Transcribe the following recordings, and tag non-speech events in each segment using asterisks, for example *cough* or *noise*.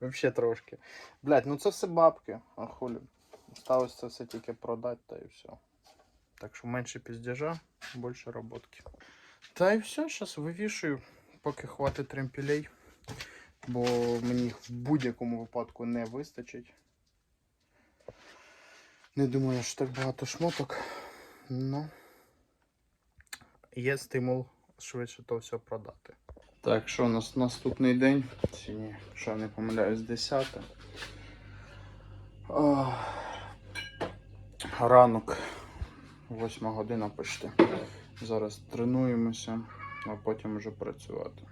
Взагалі *laughs* трошки. Блять, ну це все бабки, а хулі. Осталось це все тільки продати, та і все. Так що менше піздежа, більше роботки. Та і все, зараз вивішую, поки хватить тремпілей. Бо мені їх в будь-якому випадку не вистачить. Не думаю, що так багато шмоток. Ну є стимул швидше то все продати. Так, що у нас наступний день? Сьогодні, якщо я не помиляюсь, 10. А, Ранок, 8 година почти. Зараз тренуємося, а потім вже працювати.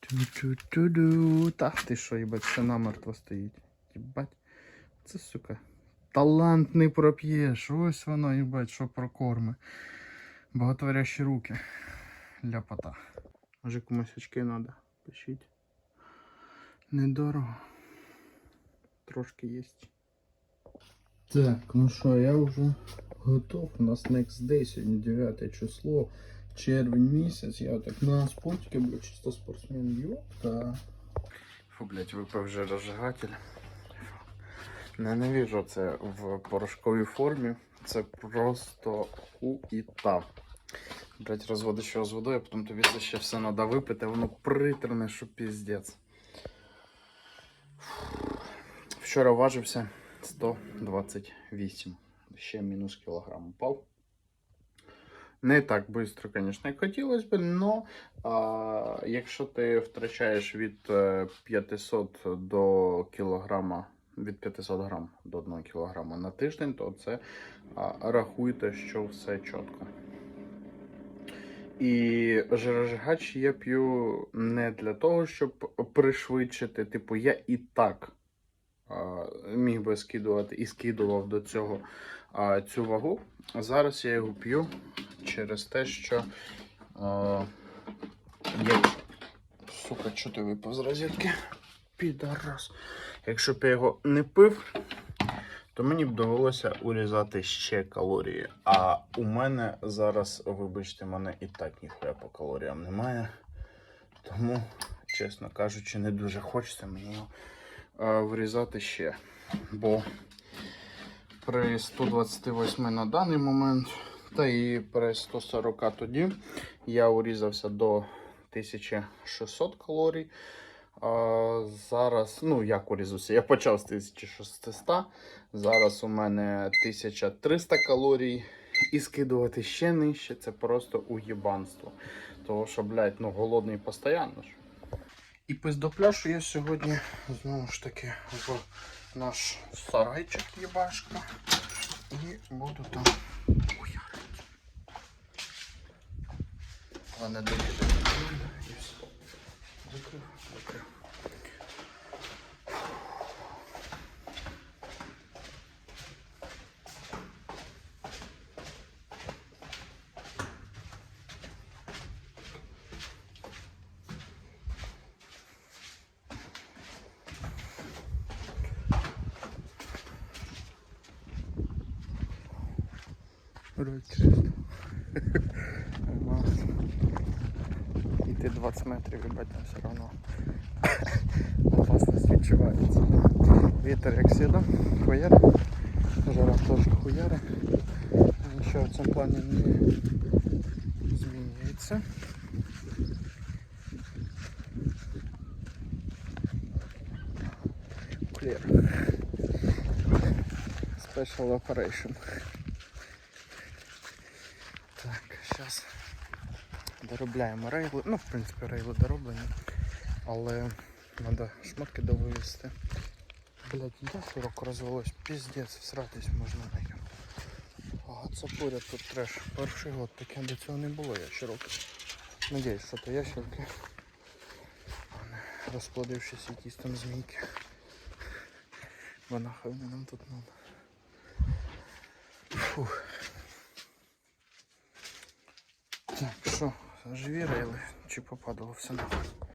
Ту-ту-ту-ду. Та ти що, їбать, все намертво стоїть. Їбать. Це сука. Талант не проп'єш. Ось воно, їбать, що прокорми. Багатворящі руки. Ляпота. Може комусь очки треба. Пишіть. Недорого. Трошки є. Так, ну що, я вже готов. У нас next day, сьогодні 9 число, червень місяць. Я так на спортики, бо чисто спортсмен йопта. Фу, блять, випив вже розжигатель. Ненавижу це в порошковій формі. Це просто хуїта. Блять, розводиш його з водою, потім тобі це ще все треба випити, воно притерне, що піздець. Вчора важився 128. Ще мінус кілограм упав. Не так швидко, звісно, як хотілося б, але а, якщо ти втрачаєш від е, 500 до кілограма, від 500 грам до 1 кілограма на тиждень, то це а, рахуйте, що все чітко. І жирожигач я п'ю не для того, щоб пришвидшити. Типу, я і так а, міг би скидувати і скидував до цього а, цю вагу. А зараз я його п'ю через те, що а, я... Сука, що ти випав з розетки? Підарас. Якщо б я його не пив, то мені б довелося урізати ще калорії. А у мене зараз, вибачте, мене і так ніхуя по калоріям немає. Тому, чесно кажучи, не дуже хочеться мені його е, вирізати ще. Бо при 128 на даний момент, та і при 140 тоді я урізався до 1600 калорій. А, зараз, ну як урізався, я почав з 1600, зараз у мене 1300 калорій. І скидувати ще нижче це просто уєбанство. Того що, блядь, ну голодний постійно ж. І пиздопляшу я сьогодні знову ж таки в наш сарайчик єбашка. І буду там хуярити. Але не доїде. І все. Закрив, закрив. Вроде чисто. Іти 20 метрів, їбать, там все одно *coughs* опасність відчувається. Вітер як сіда, хуяри. Жара теж хуяри. Нічого в цьому плані не змінюється. Clear. Special operation. Так, зараз доробляємо рейли. Ну, в принципі, рейли дороблені. Але треба шмотки довивести. Блять, я широко розвелось, піздець, всратись можна нахер. Ага, це поряд тут треш. Перший год таке до цього не було ящерок. Надіюсь, що то ящерки. Розплодившись якісь там змійки. Бо нахай вони нам тут надо. Фух. Живі рейли? Чи попадало все нахуй?